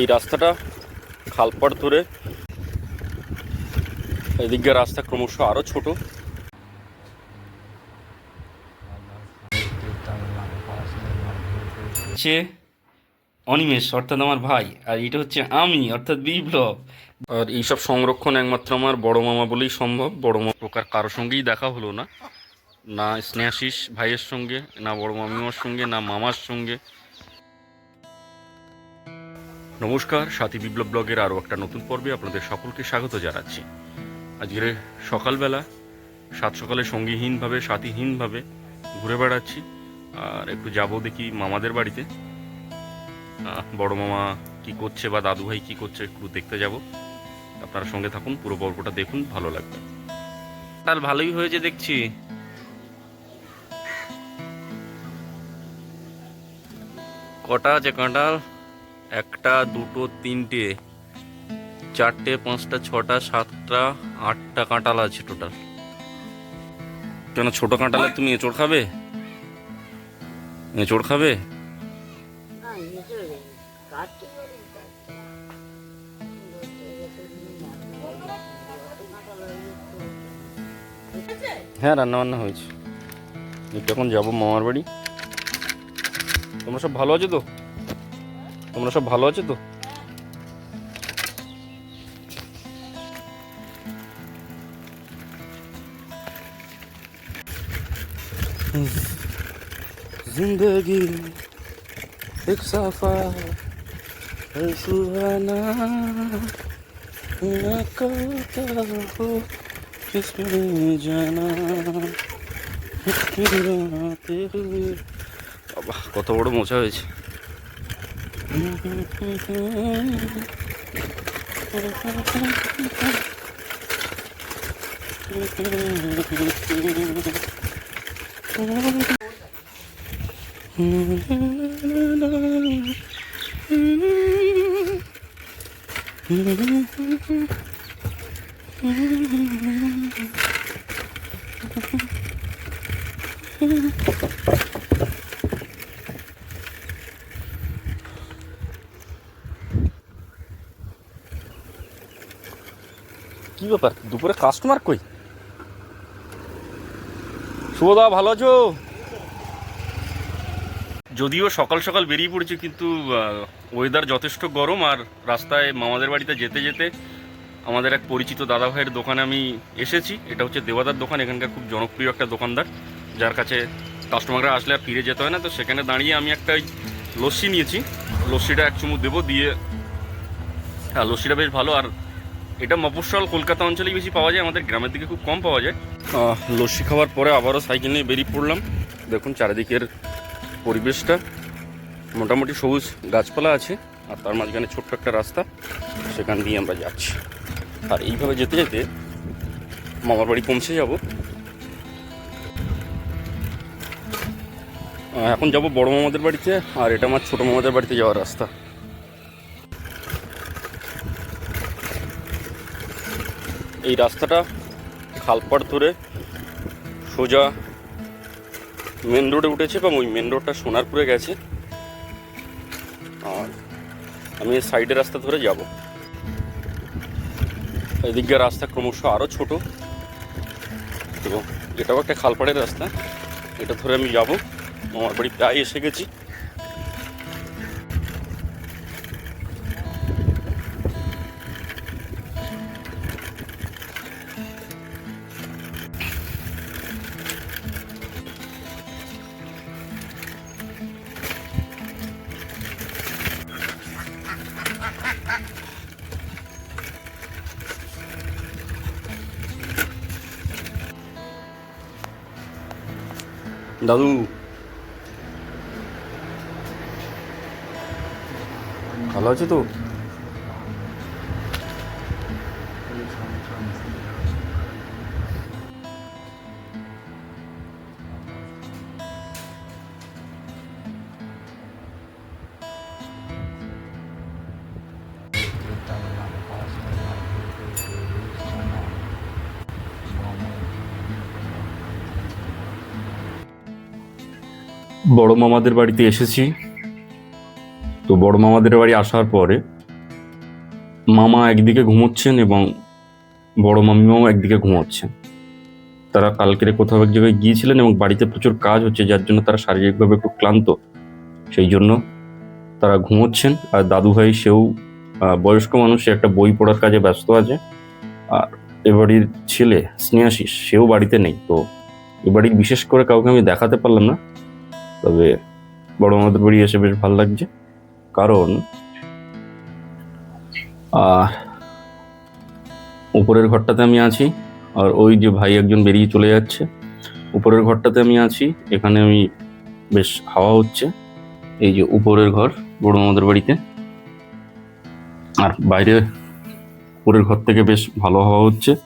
এই রাস্তাটা খালপাড় ধরে। এদিকে রাস্তা ক্রমশ আরও ছোট। হচ্ছে অনিমেষ অর্থাৎ আমার ভাই আর এটা হচ্ছে আমি অর্থাৎ বিপ্লব। আর এইসব সংরক্ষণ একমাত্র আমার বড় মামা বলেই সম্ভব। বড় মামা প্রকার কারোর সঙ্গেই দেখা হলো না। না স্নেহাশিস ভাইয়ের সঙ্গে না বড় মামিমার সঙ্গে না মামার সঙ্গে। নমস্কার, সাথী বিপ্লব ব্লগের আরও একটা নতুন পর্বে আপনাদের সকলকে স্বাগত জানাচ্ছি। আজকের সকালবেলা সাত সকালে সঙ্গীহীনভাবে, সাথীহীনভাবে ঘুরে বেড়াচ্ছি। আর একটু যাব দেখি মামাদের বাড়িতে। বড় মামা কি করছে বা দাদু ভাই কি করছে একটু দেখতে যাব। আপনারা সঙ্গে থাকুন, পুরো গল্পটা দেখুন, ভালো লাগবে। তার ভালোই হয়েছে দেখছি। কটা আছে, কাঁঠাল? একটা, দুটো, তিনটে, চারটে, পাঁচটা, ছটা, সাতটা, আটটা কাঁটাল আছে টোটাল কেন ছোট কাঁটালে তুমি এঁচড় খাবে? এঁচড় খাবে? হ্যাঁ রান্না বান্না হয়েছে এখন যাব মামার বাড়ি। তোমরা সব ভালো আছো তো? তোমরা সব ভালো আছো তো जिंदगी एक सफर है सुहाना ना कहता हो किसमें जाना ফিরাতে হবে। বাবা কত বড় মোচা হয়েছে Mm-hmm. কি ব্যাপার? দুপুরে কাস্টমার কই? শুভদা, ভালো আছো? যদিও সকাল সকাল বেরিয়ে পড়েছে, কিন্তু ওয়েদার যথেষ্ট গরম আর রাস্তায় মামাদের বাড়িতে যেতে যেতে আমাদের এক পরিচিত দাদা ভাইয়ের দোকানে আমি এসেছি। এটা হচ্ছে দেওয়াদার দোকান, এখানকার খুব জনপ্রিয় একটা দোকানদার, যার কাছে কাস্টমাররা আসলে আর ফিরে যেতে হয় না। তো সেখানে দাঁড়িয়ে আমি একটা লস্যি নিয়েছি। লস্যিটা এক চুমুক দেবো, দিয়ে হ্যাঁ লস্যিটা বেশ ভালো। আর এটা মফস্বল কলকাতা অঞ্চলেই বেশি পাওয়া যায়, আমাদের গ্রামের দিকে খুব কম পাওয়া যায়। লস্যি খাওয়ার পরে আবারও সাইকেল নিয়ে বেরিয়ে পড়লাম। দেখুন চারিদিকের পরিবেশটা। মোটামুটি সবুজ গাছপালা আছে, আর তার মাঝখানে ছোট্ট একটা রাস্তা। সেখান দিয়ে আমরা যাচ্ছি। আর এইভাবে যেতে যেতে মামার বাড়ি পৌঁছে যাব। এখন যাব বড় মামাদের বাড়িতে, আর এটা আমার ছোট মামাদের বাড়িতে যাওয়ার রাস্তা। এই রাস্তাটা খালপাড় ধরে সোজা মেন রোডে উঠেছে এবং ওই মেন রোডটা সোনারপুরে গেছে। আর আমি এই সাইডের রাস্তা ধরে যাব। এদিকে রাস্তা ক্রমশ আরও ছোট। এবং এটাও একটা খালপাড়ের রাস্তা। এটা ধরে আমি যাব। আমার বাড়ি প্রায় এসে গেছি। দাদু। ভালো আছো তো? বড় মামাদের বাড়িতে এসেছি। তো বড় মামাদের বাড়ি আসার পরে মামা একদিকে ঘুমোচ্ছেন এবং বড় মামিমাও একদিকে ঘুমোচ্ছেন। তারা কালকের কোথাও এক জায়গায় গিয়েছিলেন এবং বাড়িতে প্রচুর কাজ হচ্ছে, যার জন্য তারা শারীরিকভাবে একটু ক্লান্ত। সেই জন্য তারা ঘুমোচ্ছেন আর দাদু ভাই সেও বয়স্ক মানুষ একটা বই পড়ার কাজে ব্যস্ত আছে। আর এ বাড়ির ছেলে স্নেহাশিস, সেও বাড়িতে নেই। তো এ বাড়ির বিশেষ করে কাউকে আমি দেখাতে পারলাম না। তবে বড় মামাদের বাড়ি এসে বেশ ভালো লাগছে। কারণ উপরের ঘরটাতে আমি আছি আর ওই যে ভাই একজন বেরিয়ে চলে যাচ্ছে। উপরের ঘরটাতে আমি আছি, এখানে আমি বেশ হাওয়া হচ্ছে। এই যে উপরের ঘর বড় মামাদের বাড়িতে। আর বাইরে উপরের ঘর থেকে বেশ ভালো হাওয়া হচ্ছে।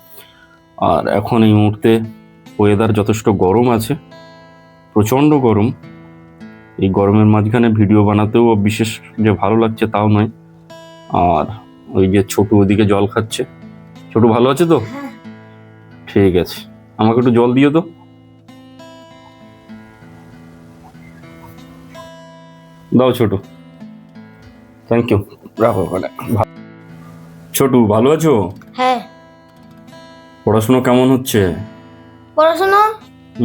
আর এখন এই মুহূর্তে ওয়েদার যথেষ্ট গরম আছে। প্রচণ্ড গরম। এই গরমের মাঝখানে ভিডিও বানাতেও বিশেষ যে ভালো লাগছে তাও নয়। আর ওই যে ছোটু ওদিকে জল খাচ্ছে। ছোটু ভালো আছে তো? হ্যাঁ। ঠিক আছে। আমাকে একটু জল দিও তো। দাও ছোটু। থ্যাংক ইউ রাখো ওখানে। ছোটু ভালো আছো? হ্যাঁ। পড়াশোনা কেমন হচ্ছে? পড়াশোনা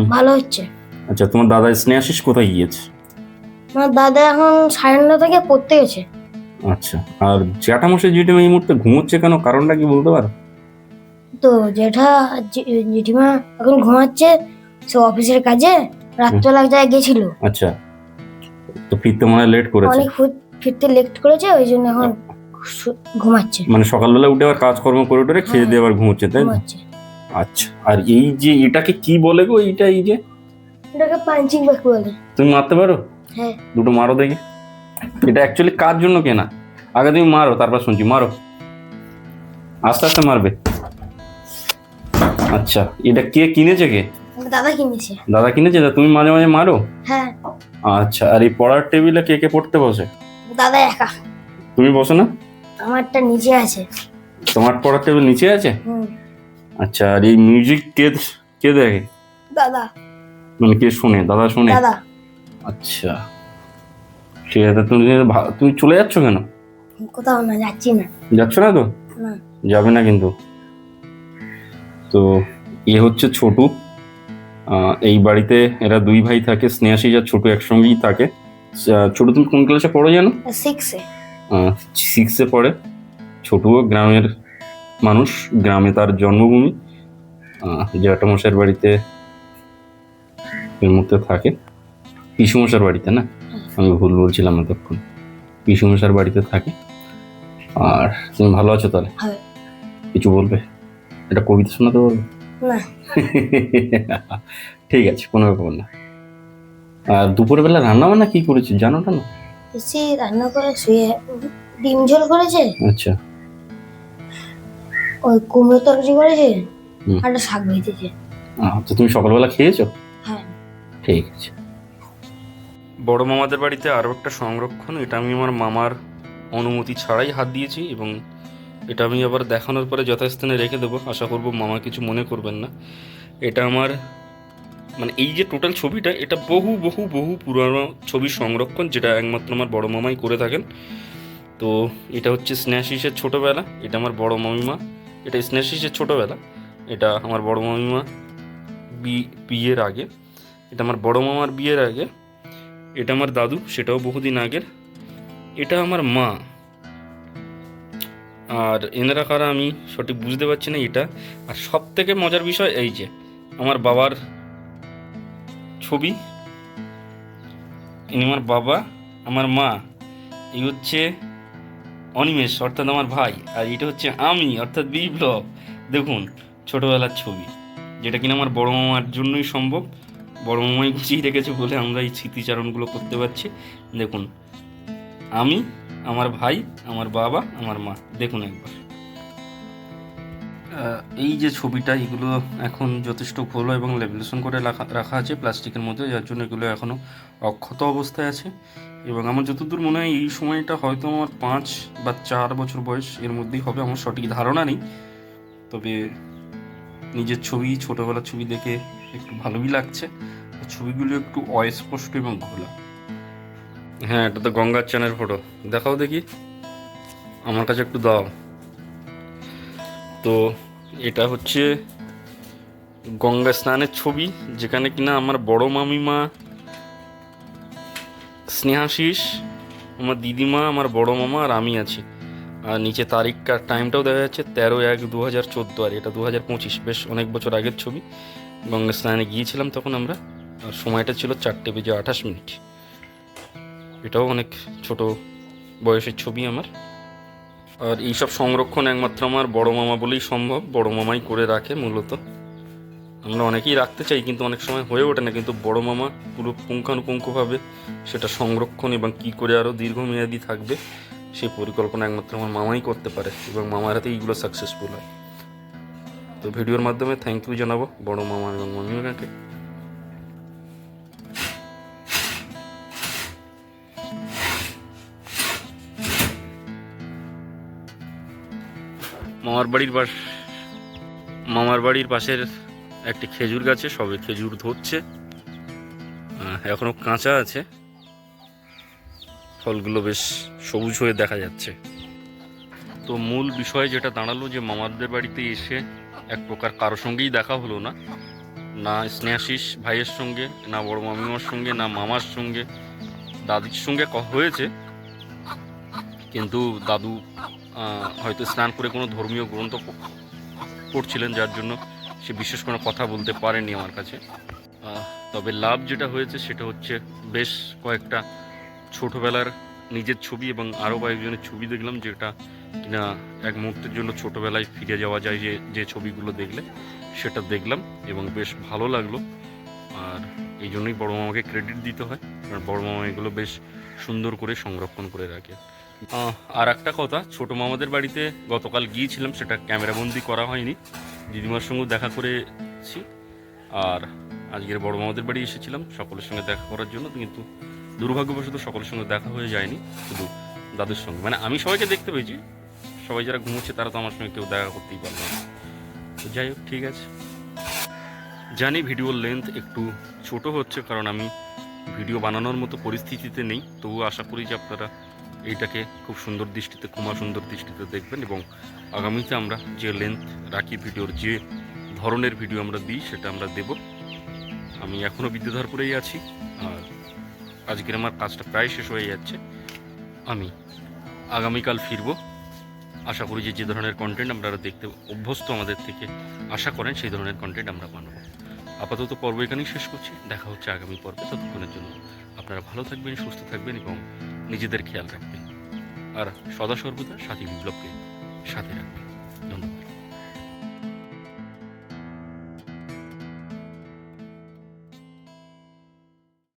ভালো হচ্ছে। আচ্ছা তোমার দাদা স্নেহাশিস কোথায় গিয়েছে? আমার দাদা এখন সাড়ে নটা থেকে পড়তে গেছে। আচ্ছা আর জ্যাঠামশাই জেঠিমা এই মুহূর্তে ঘুমোচ্ছে কেন? কারণটা কি বলতে পারো? তো জেঠা জে- জেঠিমা এখন ঘুমাচ্ছে সে অফিসের কাজে রাত্রেবেলা এক জায়গায় গেছিল। আচ্ছা তো ফিরতে মনে লেট করেছে। অনেক ফিরতে লেট করেছে ওই জন্য এখন শু- ঘুমাচ্ছে। মানে সকালবেলা উঠে আবার কাজকর্ম করে টোরে খেয়ে দিয়ে আবার ঘুমোচ্ছে তাই না? ঘুমাচ্ছে। আচ্ছা আর এই যে এটাকে কি বলে গো এইটা এই যে? এটাকে পাঞ্চিং ব্যাগ বলে। তুমি মারতে পারো? দুটো মারো দেখি। এটা অ্যাকচুয়ালি কার জন্য কেনা? আগে তুমি মারো তারপর শুনছি মারো। আস্তে আস্তে মারবে। আচ্ছা এটা কে কিনেছে কে? দাদা কিনেছে। দাদা কিনেছে? তুমি মাঝে মাঝে মারো? হ্যাঁ। আচ্ছা আর এই পড়ার টেবিলে কে কে পড়তে বসে? দাদা একা। তুমি বসো না? আমারটা নিচে আছে। তোমার পড়ার টেবিল নিচে আছে? আচ্ছা আর এই মিউজিক কে কে দেখে? দাদা। মানে কে শোনে? দাদা শোনে? দাদা। আচ্ছা। ঠিক আছে তুমি তুমি চলে যাচ্ছ কেন? কোথাও না যাচ্ছি না। যাচ্ছ না তো? যাবে না কিন্তু। তো এ হচ্ছে ছোটু। এই বাড়িতে এরা দুই ভাই থাকে স্নেহাশিস আর ছোটু একসঙ্গেই থাকে। ছোটু তুমি কোন ক্লাসে পড়ো জানো? সিক্সে সিক্সে পড়ে। ছোটুও গ্রামের মানুষ গ্রামে তার জন্মভূমি। জ্যাঠামশাইয়ের বাড়িতে এর মধ্যে থাকে। পিসুমশার বাড়িতে না? আমি ভুল বলছিলাম এতক্ষণ। পিসুমশার বাড়িতে থাকে। আর তুমি ভালো আছো তাহলে। কিছু বলবে? এটা কবিতা শোনাতে পারবে ঠিক আছে কোনো ব্যাপার না। আর দুপুরের বেলা রান্না বান্না কি করেছি? জানো না? এসে রান্না করে শুয়ে ডিম ঝোল করেছে। আচ্ছা। ওই কুমড়ো তরকারি করেছে। আর শাক ভেজেছে। আচ্ছা তুমি সকালবেলা খেয়েছো? হ্যাঁ। ঠিক আছে। বড় মামাদের বাড়িতে আরও একটা সংরক্ষণ, এটা আমি আমার মামার অনুমতি ছাড়াই হাত দিয়েছি এবং এটা আমি আবার দেখানোর পরে যথাস্থানে রেখে দেবো। আশা করব মামা কিছু মনে করবেন না। এটা আমার মানে এই যে টোটাল ছবিটা, এটা বহু বহু বহু পুরানো ছবির সংরক্ষণ, যেটা একমাত্র আমার বড় মামাই করে থাকেন। তো এটা হচ্ছে স্নেহাশিসের ছোটোবেলা, এটা আমার বড় মামিমা, এটা স্নেহাশিসের ছোটোবেলা, এটা আমার বড় মামিমা বিয়ের আগে, এটা আমার বড় মামার বিয়ের আগে এটা আমার দাদু, সেটাও বহুদিন আগের। এটা আমার মা। আর এনারা কারা আমি সঠিক বুঝতে পারছি না এটা। আর সব থেকে মজার বিষয় এই যে, আমার বাবার ছবি, ইনি আমার বাবা, আমার মা। এই হচ্ছে অনিমেষ, অর্থাৎ আমার ভাই। আর এটা হচ্ছে আমি, অর্থাৎ বিপ্লব। দেখুন, ছোটবেলার ছবি, যেটা কিনা আমার বড় মামার জন্যই সম্ভব। বড় মামাই গুছিয়ে রেখেছে বলে আমরা এই স্মৃতিচারণগুলো করতে পারছি। দেখুন, আমি, আমার ভাই, আমার বাবা, আমার মা। দেখুন একবার। এই যে ছবিটা, এগুলো এখন যথেষ্ট ভালো এবং লেমিনেশন করে রাখা রাখা আছে প্লাস্টিকের মধ্যে, যার জন্য এগুলো এখনও অক্ষত অবস্থায় আছে। এবং আমার যতদূর মনে হয়, এই সময়টা হয়তো আমার পাঁচ বা চার বছর বয়স, এর মধ্যেই হবে, আমার সঠিক ধারণা নেই। তবে নিজের ছবি, ছোটোবেলার ছবি দেখে একটু ভালোই লাগছে। ছবিগুলো একটু অস্পষ্ট এবং ঘোলা হ্যাঁ এটা তো গঙ্গার চ্যানের ফটো দেখাও দেখি। আমার কাছে একটু দাও। তো এটা হচ্ছে গঙ্গা স্নানের ছবি, যেখানে কিনা আমার বড় মামিমা স্নেহাশিস আমার দিদিমা, আমার বড় মামা আর আমি আছি। আর নিচে তারিখটা টাইমটাও দেখা যাচ্ছে তেরো এক দু হাজার চোদ্দ, আর এটা দু হাজার পঁচিশ। বেশ অনেক বছর আগের ছবি। গঙ্গা স্নানে গিয়েছিলাম তখন আমরা, আর সময়টা ছিল চারটে বেজে আঠাশ মিনিট। এটাও অনেক ছোট বয়সের ছবি আমার। আর এইসব সংরক্ষণ একমাত্র আমার বড় মামা বলেই সম্ভব, বড় মামাই করে রাখে মূলত। আমরা অনেকেই রাখতে চাই, কিন্তু অনেক সময় হয়ে ওঠে না, কিন্তু বড় মামা পুরো পুঙ্খানুপুঙ্খভাবে সেটা সংরক্ষণ এবং কী করে আরও দীর্ঘমেয়াদী থাকবে সেই পরিকল্পনা একমাত্র আমার মামাই করতে পারে এবং মামার হাতে এইগুলো সাকসেসফুল হয়। তো ভিডিওর মাধ্যমে থ্যাংক ইউ জানাব বড় মামা এবং মামিমাকে মামার বাড়ির পাশ মামার বাড়ির পাশের একটি খেজুর গাছে সবে খেজুর ধরছে। আহ, এখনও কাঁচা আছে। ফলগুলো বেশ সবুজ হয়ে দেখা যাচ্ছে। তো মূল বিষয় যেটা দাঁড়াল যে মামাদের বাড়িতে এসে এক প্রকার কারোর সঙ্গেই দেখা হলো না। না স্নেহাশিস ভাইয়ের সঙ্গে, না বড় মামিমার সঙ্গে, না মামার সঙ্গে। দাদির সঙ্গে হয়েছে। কিন্তু দাদু হয়তো স্নান করে কোনো ধর্মীয় গ্রন্থ পড়ছিলেন, যার জন্য সে বিশেষ কোনো কথা বলতে পারেনি আমার কাছে। তবে লাভ যেটা হয়েছে সেটা হচ্ছে বেশ কয়েকটা ছোটোবেলার নিজের ছবি এবং আরও কয়েকজনের ছবি দেখলাম, যেটা কিনা এক মুহূর্তের জন্য ছোটোবেলায় ফিরে যাওয়া যায় যে যে ছবিগুলো দেখলে, সেটা দেখলাম এবং বেশ ভালো লাগল। আর এই জন্যই বড় মামাকে ক্রেডিট দিতে হয়, কারণ বড় মামা এগুলো বেশ সুন্দর করে সংরক্ষণ করে রাখে। আর একটা কথা, ছোট মামাদের বাড়িতে গতকাল গিয়েছিলাম, সেটা ক্যামেরাবন্দি করা হয়নি। দিদিমার সঙ্গেও দেখা করেছি। আর আজকের বড় মামাদের বাড়ি এসেছিলাম, সকলের সঙ্গে দেখা করার জন্য, কিন্তু দুর্ভাগ্যবশত সকলের সঙ্গে দেখা হয়ে যায়নি, শুধু দাদুর সঙ্গে। মানে আমি সবাইকে দেখতে পেয়েছি সবাই যারা ঘুমোচ্ছে তারা তো আমার সঙ্গে কেউ দেখা করতেই পারবে না। তো যাই হোক, ঠিক আছে। জানি ভিডিওর লেন্থ একটু ছোট হচ্ছে, কারণ আমি ভিডিও বানানোর মতো পরিস্থিতিতে নেই। তবু আশা করি যে আপনারা এইটাকে খুব সুন্দর দৃষ্টিতে কুমা সুন্দর দৃষ্টিতে দেখবেন এবং আগামীতে আমরা যে লেন্থ রাখি ভিডিওর, যে ধরনের ভিডিও আমরা দিই সেটা আমরা দেব। আমি এখনও বিদ্যাধরপুরেই আছি, আর আজকের আমার কাজটা প্রায় শেষ হয়ে যাচ্ছে। আমি আগামীকাল ফিরব। আশা করি যে যে ধরনের কন্টেন্ট আপনারা দেখতে অভ্যস্ত আমাদের থেকে আশা করেন সেই ধরনের কন্টেন্ট আমরা বানাবো। আপাতত পর্ব এখানেই শেষ করছি। দেখা হচ্ছে আগামী পর্বে। ততক্ষণের জন্য আপনারা ভালো থাকবেন, সুস্থ থাকবেন এবং নিজেদের খেয়াল রাখবেন। আর সদা সর্বদা সাথী বিপ্লবকে সাথে রাখবেন।